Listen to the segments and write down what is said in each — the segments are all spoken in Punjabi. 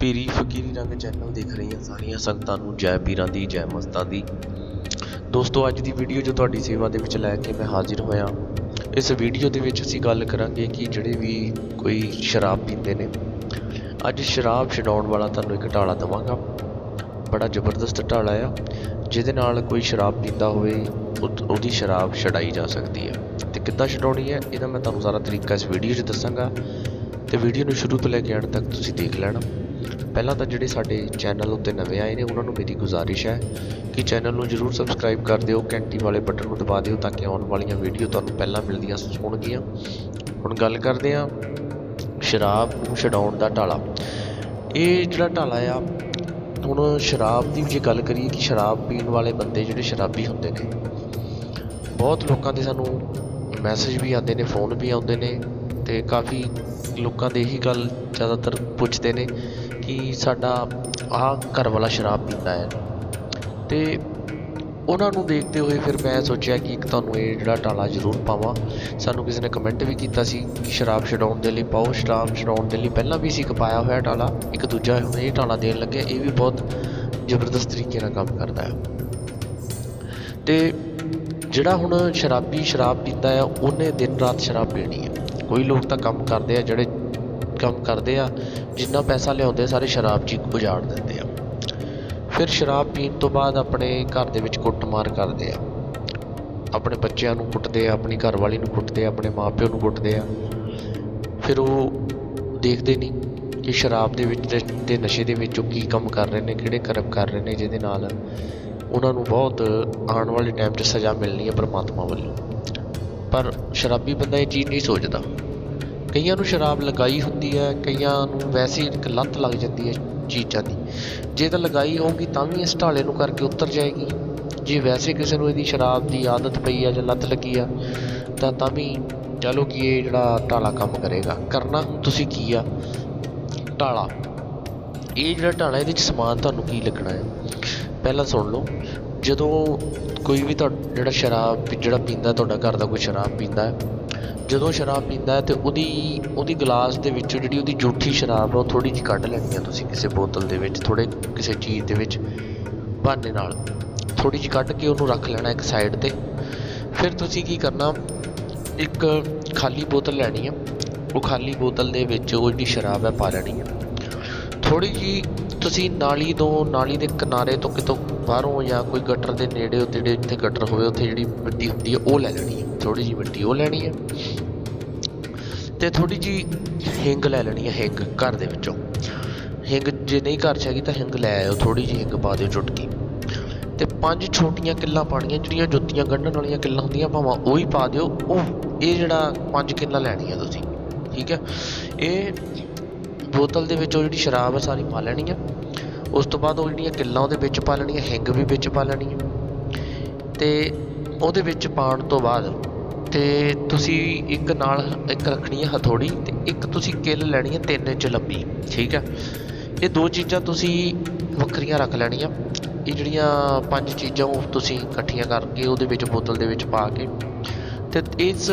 ਪੀਰੀ ਫਕੀਰੀ ਰੰਗ ਚੈਨਲ ਦੇਖ ਰਹੀਆਂ ਸਾਰੀਆਂ ਸੰਗਤਾਂ ਨੂੰ, ਜੈ ਪੀਰਾਂ ਦੀ, ਜੈ ਮਸਤਾਂ ਦੀ। ਦੋਸਤੋ, ਅੱਜ ਦੀ ਵੀਡੀਓ ਜੋ ਤੁਹਾਡੀ ਸੇਵਾ ਦੇ ਵਿੱਚ ਲੈ ਕੇ ਮੈਂ ਹਾਜ਼ਰ ਹੋਇਆ, ਇਸ ਵੀਡੀਓ ਦੇ ਵਿੱਚ ਅਸੀਂ ਗੱਲ ਕਰਾਂਗੇ ਕਿ ਜਿਹੜੇ ਵੀ ਕੋਈ ਸ਼ਰਾਬ ਪੀਂਦੇ ਨੇ, ਅੱਜ ਸ਼ਰਾਬ ਛਡਾਉਣ ਵਾਲਾ ਤੁਹਾਨੂੰ ਇੱਕ ਢਾਲਾ ਦਵਾਂਗਾ। ਬੜਾ ਜ਼ਬਰਦਸਤ ਢਾਲਾ ਆ, ਜਿਹਦੇ ਨਾਲ ਕੋਈ ਸ਼ਰਾਬ ਪੀਂਦਾ ਹੋਵੇ ਉਹਦੀ ਸ਼ਰਾਬ ਛਡਾਈ ਜਾ ਸਕਦੀ ਹੈ ਕਿੱਦਾਂ ਛਡਾਉਣੀ ਹੈ, ਇਹਦਾ ਮੈਂ ਤੁਹਾਨੂੰ ਸਾਰਾ ਤਰੀਕਾ ਇਸ ਵੀਡੀਓ 'ਚ ਦੱਸਾਂਗਾ। ਤੇ ਵੀਡੀਓ ਨੂੰ ਸ਼ੁਰੂ ਤੋਂ ਲੈ ਕੇ ਅੰਤ ਤੱਕ ਤੁਸੀਂ ਦੇਖ ਲੈਣਾ। ਪਹਿਲਾਂ ਤਾਂ ਜਿਹੜੇ ਸਾਡੇ ਚੈਨਲ ਉੱਤੇ ਨਵੇਂ ਆਏ ਨੇ, ਉਹਨਾਂ ਨੂੰ ਮੇਰੀ ਗੁਜ਼ਾਰਿਸ਼ ਹੈ ਕਿ ਚੈਨਲ ਨੂੰ ਜਰੂਰ ਸਬਸਕ੍ਰਾਈਬ ਕਰ ਦਿਓ, ਘੰਟੀ ਵਾਲੇ ਬਟਨ ਨੂੰ ਦਬਾ ਦਿਓ ਤਾਂ ਕਿ ਆਉਣ ਵਾਲੀਆਂ ਵੀਡੀਓ ਤੁਹਾਨੂੰ ਪਹਿਲਾਂ ਮਿਲਦੀਆਂ ਹੋਣਗੀਆਂ ਹੁਣ ਗੱਲ ਕਰਦੇ ਹਾਂ ਸ਼ਰਾਬ ਨੂੰ ਛਡਾਉਣ ਦਾ ਢਾਲਾ ਇਹ ਜਿਹੜਾ ਢਾਲਾ ਆ, ਹੁਣ ਸ਼ਰਾਬ ਦੀ ਜੇ ਗੱਲ ਕਰੀਏ ਕਿ ਸ਼ਰਾਬ ਪੀਣ ਵਾਲੇ ਬੰਦੇ ਜਿਹੜੇ ਸ਼ਰਾਬੀ ਹੁੰਦੇ ਨੇ, ਬਹੁਤ ਲੋਕਾਂ ਦੇ ਸਾਨੂੰ ਮੈਸੇਜ ਵੀ ਆਉਂਦੇ ਨੇ ਫੋਨ ਵੀ ਆਉਂਦੇ ਨੇ ਤੇ ਕਾਫੀ ਲੋਕਾਂ ਦੇ ਇਹੀ ਗੱਲ ਜ਼ਿਆਦਾਤਰ ਪੁੱਛਦੇ ਨੇ ਕਿ ਸਾਡਾ ਆਹ ਘਰ ਵਾਲਾ ਸ਼ਰਾਬ ਪੀਂਦਾ ਹੈ। ਤੇ ਉਹਨਾਂ ਨੂੰ ਦੇਖਦੇ ਹੋਏ ਫਿਰ ਮੈਂ ਸੋਚਿਆ ਕਿ ਇੱਕ ਤੁਹਾਨੂੰ ਇਹ ਜਿਹੜਾ ਟਾਲਾ ਜ਼ਰੂਰ ਪਾਵਾਂ। ਸਾਨੂੰ ਕਿਸੇ ਨੇ ਕਮੈਂਟ ਵੀ ਕੀਤਾ ਸੀ ਕਿ ਸ਼ਰਾਬ ਛਡਾਉਣ ਦੇ ਲਈ ਪਾਓ, ਸ਼ਰਾਬ ਛਡਾਉਣ ਦੇ ਲਈ ਪਹਿਲਾਂ ਵੀ ਸੀ ਇੱਕ ਪਾਇਆ ਹੋਇਆ ਟਾਲਾ, ਇੱਕ ਦੂਜਾ ਹੁਣ ਇਹ ਟਾਲਾ ਦੇਣ ਲੱਗਿਆ, ਇਹ ਵੀ ਬਹੁਤ ਜ਼ਬਰਦਸਤ ਤਰੀਕੇ ਨਾਲ ਕੰਮ ਕਰਦਾ ਹੈ। ਤੇ ਜਿਹੜਾ ਹੁਣ ਸ਼ਰਾਬੀ ਸ਼ਰਾਬ ਪੀਂਦਾ ਆ, ਉਹਨੇ ਦਿਨ ਰਾਤ ਸ਼ਰਾਬ ਪੀਣੀ ਹੈ ਕੋਈ ਲੋਕ ਤਾਂ ਕੰਮ ਕਰਦੇ ਆ, ਜਿਹੜੇ ਕੰਮ ਕਰਦੇ ਆ, ਜਿੰਨਾ ਪੈਸਾ ਲਿਆਉਂਦੇ ਸਾਰੇ ਸ਼ਰਾਬ 'ਚ ਹੀ ਉਜਾੜ ਦਿੰਦੇ ਆ। ਫਿਰ ਸ਼ਰਾਬ ਪੀਣ ਤੋਂ ਬਾਅਦ ਆਪਣੇ ਘਰ ਦੇ ਵਿੱਚ ਕੁੱਟਮਾਰ ਕਰਦੇ ਆ। ਆਪਣੇ ਬੱਚਿਆਂ ਨੂੰ ਕੁੱਟਦੇ ਆ, ਆਪਣੀ ਘਰਵਾਲੀ ਨੂੰ ਕੁੱਟਦੇ ਆ, ਆਪਣੇ ਮਾਪਿਓ ਨੂੰ ਕੁੱਟਦੇ ਆ। ਫਿਰ ਉਹ ਦੇਖਦੇ ਨਹੀਂ ਕਿ ਸ਼ਰਾਬ ਦੇ ਵਿੱਚ ਤੇ- ਤੇ ਨਸ਼ੇ ਦੇ ਵਿੱਚ ਉਹ ਕੀ ਕੰਮ ਕਰ ਰਹੇ ਨੇ, ਕਿਹੜੇ ਕਰਮ ਕਰ ਰਹੇ ਨੇ ਜਿਹਦੇ ਨਾਲ ਉਹਨਾਂ ਨੂੰ ਬਹੁਤ ਆਉਣ ਵਾਲੇ ਟਾਈਮ 'ਚ ਸਜ਼ਾ ਮਿਲਣੀ ਹੈ ਪਰਮਾਤਮਾ ਵੱਲੋਂ। ਪਰ ਸ਼ਰਾਬੀ ਬੰਦਾ ਇਹ ਚੀਜ਼ ਨਹੀਂ ਸੋਚਦਾ। ਕਈਆਂ ਨੂੰ ਸ਼ਰਾਬ ਲਗਾਈ ਹੁੰਦੀ ਹੈ, ਕਈਆਂ ਨੂੰ ਵੈਸੇ ਇੱਕ ਲੱਤ ਲੱਗ ਜਾਂਦੀ ਹੈ ਚੀਜ਼ਾਂ ਦੀ। ਜੇ ਤਾਂ ਲਗਾਈ ਹੋਊਗੀ ਤਾਂ ਵੀ ਇਸ ਢਾਲੇ ਨੂੰ ਕਰਕੇ ਉਤਰ ਜਾਏਗੀ। ਜੇ ਵੈਸੇ ਕਿਸੇ ਨੂੰ ਇਹਦੀ ਸ਼ਰਾਬ ਦੀ ਆਦਤ ਪਈ ਆ ਜਾਂ ਲੱਤ ਲੱਗੀ ਆ, ਤਾਂ ਤਾਂ ਵੀ ਚਲੋ ਕਿ ਇਹ ਜਿਹੜਾ ਢਾਲਾ ਕੰਮ ਕਰੇਗਾ। ਕਰਨਾ ਤੁਸੀਂ ਕੀ ਆ? ਢਾਲਾ। ਇਹ ਜਿਹੜਾ ਢਾਲਾ, ਇਹਦੇ ਵਿੱਚ ਸਮਾਨ ਤੁਹਾਨੂੰ ਕੀ ਲੱਗਣਾ ਹੈ? ਪਹਿਲਾਂ ਸੁਣ ਲਓ, ਜਦੋਂ ਕੋਈ ਵੀ ਤੁਹਾ ਜਿਹੜਾ ਸ਼ਰਾਬ, ਜਿਹੜਾ ਪੀਂਦਾ ਤੁਹਾਡਾ ਘਰ ਦਾ ਕੋਈ ਸ਼ਰਾਬ ਪੀਂਦਾ ਹੈ, ਜਦੋਂ ਸ਼ਰਾਬ ਪੀਂਦਾ ਹੈ ਤੇ ਉਹਦੀ ਉਹਦੀ ਗਲਾਸ ਦੇ ਵਿੱਚੋਂ ਜਿਹੜੀ ਉਹਦੀ ਜੂਠੀ ਸ਼ਰਾਬ ਆ, ਉਹ ਥੋੜੀ ਜਿਹੀ ਕੱਢ ਲੈਣੀ ਆ ਤੁਸੀਂ ਕਿਸੇ ਬੋਤਲ ਦੇ ਵਿੱਚ ਥੋੜੇ ਕਿਸੇ ਚੀਜ਼ ਦੇ ਵਿੱਚ, ਬਹਾਨੇ ਨਾਲ। ਥੋੜੀ ਜਿਹੀ ਕੱਢ ਕੇ ਉਹਨੂੰ ਰੱਖ ਲੈਣਾ ਇੱਕ ਸਾਈਡ ਤੇ। ਫਿਰ ਤੁਸੀਂ ਕੀ ਕਰਨਾ, ਇੱਕ ਖਾਲੀ ਬੋਤਲ ਲੈਣੀ ਆ। ਉਹ ਖਾਲੀ ਬੋਤਲ ਦੇ ਵਿੱਚ ਉਹ ਜਿਹੜੀ ਸ਼ਰਾਬ ਹੈ ਪਾ ਲੈਣੀ ਆ। ਥੋੜੀ ਜੀ ਤੁਸੀਂ ਨਾਲੀ ਤੋਂ, ਨਾਲੀ ਦੇ ਕਿਨਾਰੇ ਤੋਂ ਕਿਤੋਂ ਬਾਹਰੋਂ ਜਾਂ ਕੋਈ ਗਟਰ ਦੇ ਨੇੜੇ ਉੱਤੇ ਜਿਹੜੇ ਜਿੱਥੇ ਗਟਰ ਹੋਵੇ, ਉੱਥੇ ਜਿਹੜੀ ਮਿੱਟੀ ਹੁੰਦੀ ਹੈ, ਉਹ ਲੈ ਲੈਣੀ ਹੈ। ਥੋੜੀ ਜੀ ਮਿੱਟੀ ਉਹ ਲੈਣੀ ਹੈ ਤੇ ਥੋੜੀ ਜੀ ਹਿੰਗ ਲੈ ਲੈਣੀ ਹੈ, ਹਿੰਗ ਘਰ ਦੇ ਵਿੱਚੋਂ। ਹਿੰਗ ਜੇ ਨਹੀਂ ਘਰ 'ਚ ਹੈਗੀ ਤਾਂ ਹਿੰਗ ਲੈ ਆਇਓ ਥੋੜੀ ਜੀ ਹਿੰਗ ਪਾ ਦਿਓ ਚੁਟਕੀ। ਤੇ ਪੰਜ ਛੋਟੀਆਂ ਕਿੱਲਾਂ ਪਾਣੀਆਂ ਜਿਹੜੀਆਂ ਜੁੱਤੀਆਂ ਗੰਢਣ ਵਾਲੀਆਂ ਕਿੱਲਾਂ ਹੁੰਦੀਆਂ, ਭਾਵਾਂ ਉਹ ਹੀ ਪਾ ਦਿਓ, ਉਹ ਇਹ ਜਿਹੜਾ ਪੰਜ ਕਿੱਲਾਂ ਲੈਣੀਆਂ ਤੁਸੀਂ, ਠੀਕ ਹੈ? ਇਹ ਬੋਤਲ ਦੇ ਵਿੱਚ ਉਹ ਜਿਹੜੀ ਸ਼ਰਾਬ ਹੈ ਸਾਰੀ ਪਾ ਲੈਣੀ ਆ। ਉਸ ਤੋਂ ਬਾਅਦ ਉਹ ਜਿਹੜੀਆਂ ਕਿੱਲਾਂ ਉਹਦੇ ਵਿੱਚ ਪਾ ਲੈਣੀਆਂ, ਹਿੰਗ ਵੀ ਵਿੱਚ ਪਾ ਲੈਣੀ ਹੈ ਤੇ ਉਹਦੇ ਵਿੱਚ ਪਾਉਣ ਤੋਂ ਬਾਅਦ ਤੇ ਤੁਸੀਂ ਇੱਕ ਨਾਲ ਇੱਕ ਰੱਖਣੀ ਹੈ ਹਥੌੜੀ ਤੇ ਇੱਕ ਤੁਸੀਂ ਕਿੱਲ ਲੈਣੀ ਹੈ 3 ਇੰਚ ਲੰਬੀ, ਠੀਕ ਹੈ ਇਹ ਦੋ ਚੀਜ਼ਾਂ ਤੁਸੀਂ ਵੱਖਰੀਆਂ ਰੱਖ ਲੈਣੀਆਂ। ਇਹ ਜਿਹੜੀਆਂ ਪੰਜ ਚੀਜ਼ਾਂ ਉਹ ਤੁਸੀਂ ਇਕੱਠੀਆਂ ਕਰਕੇ ਉਹਦੇ ਵਿੱਚ ਬੋਤਲ ਦੇ ਵਿੱਚ ਪਾ ਕੇ ਤੇ ਇਸ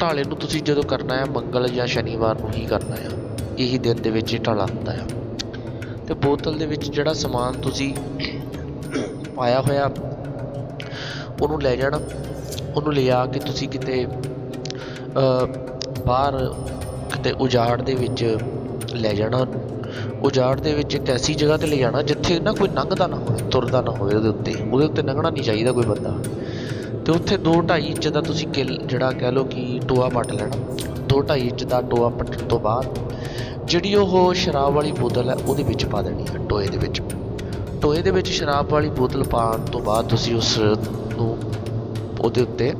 ਢਾਲੇ ਨੂੰ ਤੁਸੀਂ ਜਦੋਂ ਕਰਨਾ ਹੈ, ਮੰਗਲ ਜਾਂ ਸ਼ਨੀਵਾਰ ਨੂੰ ਹੀ ਕਰਨਾ ਹੈ। ਇਹੀ ਦਿਨ ਦੇ ਵਿੱਚ ਇਹ ਢਾਲਾ ਹੁੰਦਾ ਹੈ। ਤੇ ਬੋਤਲ ਦੇ ਵਿੱਚ ਜਿਹੜਾ ਸਮਾਨ ਤੁਸੀਂ ਪਾਇਆ ਹੋਇਆ, ਉਹਨੂੰ ਲੈ ਜਾਣਾ। ਉਹਨੂੰ ਲਿਆ ਕੇ ਤੁਸੀਂ ਕਿਤੇ ਬਾਹਰ ਕਿਤੇ ਉਜਾੜ ਦੇ ਵਿੱਚ ਲੈ ਜਾਣਾ। ਉਜਾੜ ਦੇ ਵਿੱਚ ਇੱਕ ਐਸੀ ਜਗ੍ਹਾ ਤੇ ਲੈ ਜਾਣਾ ਜਿੱਥੇ ਨਾ ਕੋਈ ਲੰਘਦਾ ਨਾ ਹੋਵੇ, ਤੁਰਦਾ ਨਾ ਹੋਵੇ ਉਹਦੇ ਉੱਤੇ। ਉਹਦੇ ਉੱਤੇ ਲੰਘਣਾ ਨਹੀਂ ਚਾਹੀਦਾ ਕੋਈ ਬੰਦਾ। ਤੇ ਉੱਥੇ 2.5 ਇੰਚ ਦਾ ਤੁਸੀਂ ਕਿੱਲ ਜਿਹੜਾ ਕਹਿ ਲਓ ਕਿ ਟੋਆ ਪੱਟ ਲੈਣਾ। 2.5 ਇੰਚ ਦਾ ਟੋਆ ਪੱਟਣ ਤੋਂ ਬਾਅਦ ਜਿਹੜੀ ਉਹ ਸ਼ਰਾਬ ਵਾਲੀ ਬੋਤਲ ਹੈ, ਉਹਦੇ ਵਿੱਚ ਪਾ ਦੇਣੀ ਹੈ ਟੋਏ ਦੇ ਵਿੱਚ। ਟੋਏ ਦੇ ਵਿੱਚ ਸ਼ਰਾਬ ਵਾਲੀ ਬੋਤਲ ਪਾਉਣ ਤੋਂ ਬਾਅਦ ਤੁਸੀਂ ਉਸ ਨੂੰ ਉਹਦੇ ਉੱਤੇ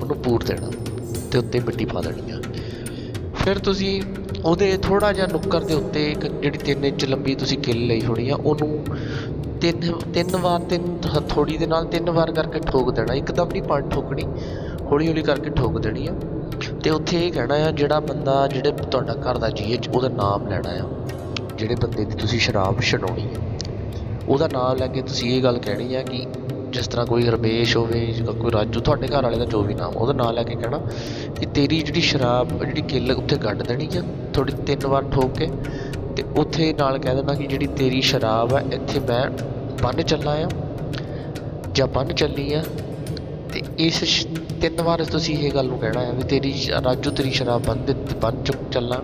ਉਹਨੂੰ ਪੂਰ ਦੇਣਾ ਤੇ ਉੱਤੇ ਮਿੱਟੀ ਪਾ ਦੇਣੀ ਆ। ਫਿਰ ਤੁਸੀਂ ਉਹਦੇ ਥੋੜਾ ਜਿਹਾ ਨੁੱਕਰ ਦੇ ਉੱਤੇ ਇੱਕ ਜਿਹੜੀ 3 ਇੰਚ ਲੰਬੀ ਤੁਸੀਂ ਕਿੱਲ ਲਈ ਹੋਣੀ ਆ, ਉਹਨੂੰ ਤਿੰਨ ਤਿੰਨ ਵਾਰ ਤਿੰਨ ਹਥੌੜੀ ਦੇ ਨਾਲ ਤਿੰਨ ਵਾਰ ਕਰਕੇ ਠੋਕ ਦੇਣਾ, ਇੱਕਦਮ ਨਹੀਂ ਪੰਜ ਠੋਕਣੀ ਹੌਲੀ ਹੌਲੀ ਕਰਕੇ ਠੋਕ ਦੇਣੀ ਆ। ਤੇ ਉੱਥੇ ਇਹ ਕਹਿਣਾ ਆ, ਜਿਹੜਾ ਬੰਦਾ, ਜਿਹੜੇ ਤੁਹਾਡਾ ਘਰ ਦਾ ਜੀ ਉਹਦਾ ਨਾਮ ਲੈਣਾ ਆ। ਜਿਹੜੇ ਬੰਦੇ ਦੀ ਤੁਸੀਂ ਸ਼ਰਾਬ ਛਡਾਉਣੀ ਹੈ ਉਹਦਾ ਨਾਮ ਲੈ ਕੇ ਤੁਸੀਂ ਇਹ ਗੱਲ ਕਹਿਣੀ ਆ ਕਿ ਜਿਸ ਤਰ੍ਹਾਂ ਕੋਈ ਰਮੇਸ਼ ਹੋਵੇ ਜਾਂ ਕੋਈ ਰਾਜੂ, ਤੁਹਾਡੇ ਘਰ ਵਾਲੇ ਦਾ ਜੋ ਵੀ ਨਾਮ, ਉਹਦਾ ਨਾਂ ਲੈ ਕੇ ਕਹਿਣਾ ਕਿ ਤੇਰੀ ਜਿਹੜੀ ਸ਼ਰਾਬ, ਜਿਹੜੀ ਕਿੱਲ ਉੱਥੇ ਕੱਢ ਦੇਣੀ ਆ ਥੋੜੀ ਤਿੰਨ ਵਾਰ ਠੋਕ ਕੇ ਤੇ ਉੱਥੇ ਨਾਲ ਕਹਿ ਦੇਣਾ ਕਿ ਜਿਹੜੀ ਤੇਰੀ ਸ਼ਰਾਬ ਆ ਇੱਥੇ ਮੈਂ ਬੰਨ ਚੱਲਾਂ ਆ, ਜਾਂ ਬੰਨ ਚੱਲੀ ਆ। ਤੇ ਇਸ ਤਿੰਨ ਵਾਰ ਤੁਸੀਂ ਇਹ ਗੱਲ ਨੂੰ ਕਹਿਣਾ ਆ ਵੀ ਤੇਰੀ ਸ਼- ਰਾਜੂ ਤੇਰੀ ਸ਼ਰਾਬ ਬੰਦ ਦਿੱਤੀ ਬੰਨ ਚੁੱਕ ਚੱਲਾਂ।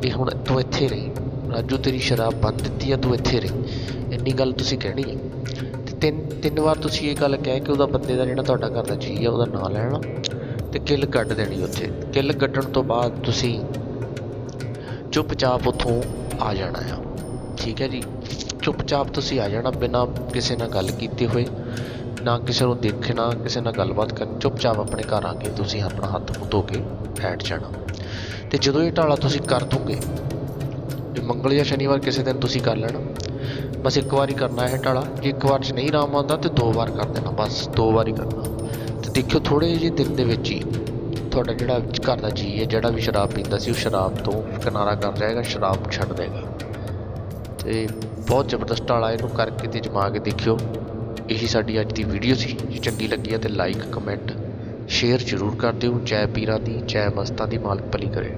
ਵੀ ਹੁਣ ਤੂੰ ਇੱਥੇ ਰਹੀ। ਰਾਜੂ ਤੇਰੀ ਸ਼ਰਾਬ ਬੰਦ ਦਿੱਤੀ ਆ, ਤੂੰ ਇੱਥੇ ਰਹੀ। ਇੰਨੀ ਗੱਲ ਤੁਸੀਂ ਕਹਿਣੀ ਹੈ। ਤੇ ਤਿੰਨ ਤਿੰਨ ਵਾਰ ਤੁਸੀਂ ਇਹ ਗੱਲ ਕਹਿ ਕੇ ਉਹਦਾ ਬੰਦੇ ਦਾ ਜਿਹੜਾ ਤੁਹਾਡਾ ਘਰ ਦਾ ਜੀ ਆ, ਉਹਦਾ ਨਾਂ ਲੈਣਾ। ਤੇ ਕਿੱਲ ਕੱਢ ਦੇਣੀ ਉੱਥੇ। ਕਿੱਲ ਕੱਢਣ ਤੋਂ ਬਾਅਦ ਤੁਸੀਂ ਚੁੱਪਚਾਪ ਉੱਥੋਂ ਆ ਜਾਣਾ ਆ। ਠੀਕ ਹੈ ਜੀ। ਚੁੱਪਚਾਪ ਤੁਸੀਂ ਆ ਜਾਣਾ ਬਿਨਾਂ ਕਿਸੇ ਨਾਲ ਗੱਲ ਕੀਤੇ ਹੋਏ, ਨਾ ਕਿਸੇ ਨੂੰ ਦੇਖਣਾ, ਕਿਸੇ ਨਾਲ ਗੱਲਬਾਤ ਕਰਨ। ਚੁੱਪਚਾਪ ਆਪਣੇ ਘਰ ਆ ਕੇ ਤੁਸੀਂ ਆਪਣਾ ਹੱਥ ਧੋ ਕੇ ਬੈਠ ਜਾਣਾ। ਤੇ ਜਦੋਂ ਇਹ ਢਾਲਾ ਤੁਸੀਂ ਕਰ ਦੋਗੇ ਮੰਗਲ ਜਾਂ ਸ਼ਨੀਵਾਰ ਕਿਸੇ ਦਿਨ ਤੁਸੀਂ ਕਰ ਲੈਣਾ, ਬਸ ਇੱਕ ਵਾਰੀ ਕਰਨਾ ਹੈ ਢਾਲਾ ਜੇ ਇੱਕ ਵਾਰ 'ਚ ਨਹੀਂ ਆਰਾਮ ਆਉਂਦਾ ਤੇ ਦੋ ਵਾਰ ਕਰ ਦੇਣਾ। ਬਸ ਦੋ ਵਾਰੀ ਕਰਨਾ। ਤੇ ਦੇਖਿਓ ਥੋੜੇ ਜਿਹੇ ਦਿਨ ਦੇ ਵਿੱਚ ਹੀ ਤੁਹਾਡਾ ਜਿਹੜਾ ਘਰ ਦਾ ਜੀ ਹੈ, ਜਿਹੜਾ ਵੀ ਸ਼ਰਾਬ ਪੀਂਦਾ ਸੀ, ਉਹ ਸ਼ਰਾਬ ਤੋਂ ਕਿਨਾਰਾ ਕਰ ਜਾਏਗਾ ਸ਼ਰਾਬ ਛੱਡ ਦੇਗਾ। ਤੇ ਬਹੁਤ ਜ਼ਬਰਦਸਤ ਢਾਲਾ ਇਹਨੂੰ ਕਰਕੇ ਤੇ ਜਮਾ ਕੇ ਦੇਖਿਓ। ਇਹੀ ਸਾਡੀ ਅੱਜ ਦੀ ਵੀਡੀਓ ਸੀ, ਜੇ ਚੰਗੀ ਲੱਗੀ ਹੈ ਤੇ ਲਾਈਕ ਕਮੈਂਟ ਸ਼ੇਅਰ ਜ਼ਰੂਰ ਕਰ ਦਿਓ। ਜੈ ਪੀਰਾਂ ਦੀ, ਜੈ ਮਸਤਾਂ ਦੀ ਮਾਲਕ ਭਲੀ ਕਰੇ।